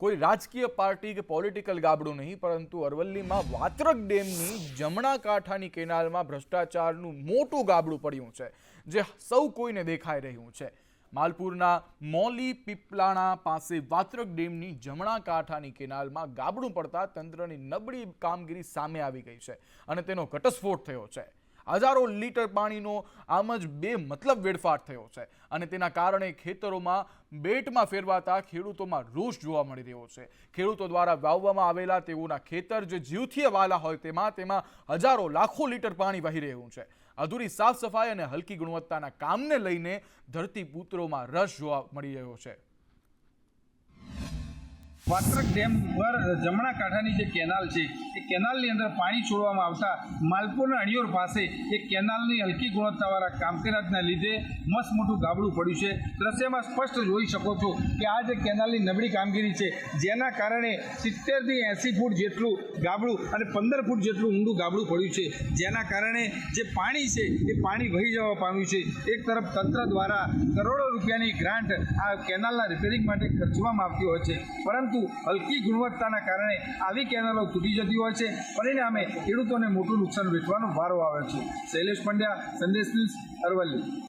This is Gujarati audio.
કોઈ રાજકીય પાર્ટી કે પોલિટિકલ ગાબડું નહીં, પરંતુ અરવલ્લીમાં વાત્રક ડેમની જમણા કાંઠાની કેનાલમાં ભ્રષ્ટાચારનું મોટું ગાબડું પડ્યું છે, જે સૌ કોઈને દેખાઈ રહ્યું છે. માલપુરના મોલી પીપલાણા પાસે વાત્રક ડેમની જમણા કાંઠાની કેનાલમાં ગાબડું પડતા તંત્રની નબળી કામગીરી સામે આવી ગઈ છે અને તેનો ઘટસ્ફોટ થયો છે. હજારો લીટર પાણીનો આમ જ બે મતલબ વેડફાટ થયો છે. અને તેના કારણે ખેતરોમાં બેટમાં ફેરવાતા ખેડૂતોમાં રોષ જોવા મળી રહ્યો છે. ખેડૂતો દ્વારા વાવવામાં આવેલા તેઓના ખેતર જે જીવથી વાલા હોય તેમાં તેમાં હજારો લાખો લીટર પાણી વહી રહ્યું છે. અધૂરી સાફ સફાઈ અને હલકી ગુણવત્તાના કામને લઈને ધરતીપુત્રોમાં રસ જોવા મળી રહ્યો છે. વાત્રક ડેમ પર જમણા કાંઠાની જે કેનાલ છે, એ કેનાલની અંદર પાણી છોડવામાં આવતા માલપુરના અણિયોર પાસે એ કેનાલની હલકી ગુણવત્તાવાળા કામકાજના લીધે મસ્ત મોટું ગાબડું પડ્યું છે. દ્રશ્યમાં સ્પષ્ટ જોઈ શકો છો કે આ જે કેનાલની નબળી કામગીરી છે, જેના કારણે સિત્તેરથી એંસી ફૂટ જેટલું ગાબડું અને પંદર ફૂટ જેટલું ઊંડું ગાબડું પડ્યું છે. જેના કારણે જે પાણી છે, એ પાણી વહી જવા પામ્યું છે. એક તરફ તંત્ર દ્વારા કરોડો રૂપિયાની ગ્રાન્ટ આ કેનાલના રિપેરિંગ માટે ખર્ચવામાં આવતી હોય છે. પરંતુ હલકી ગુણવત્તાના કારણે આવી કેનાલો તૂટી જતી હોય છે. પરિણામે ખેડૂતોને મોટું નુકસાન વેઠવાનો વારો આવે છે. શૈલેષ પંડ્યા, સંદેશ ન્યૂઝ અરવલ્લી.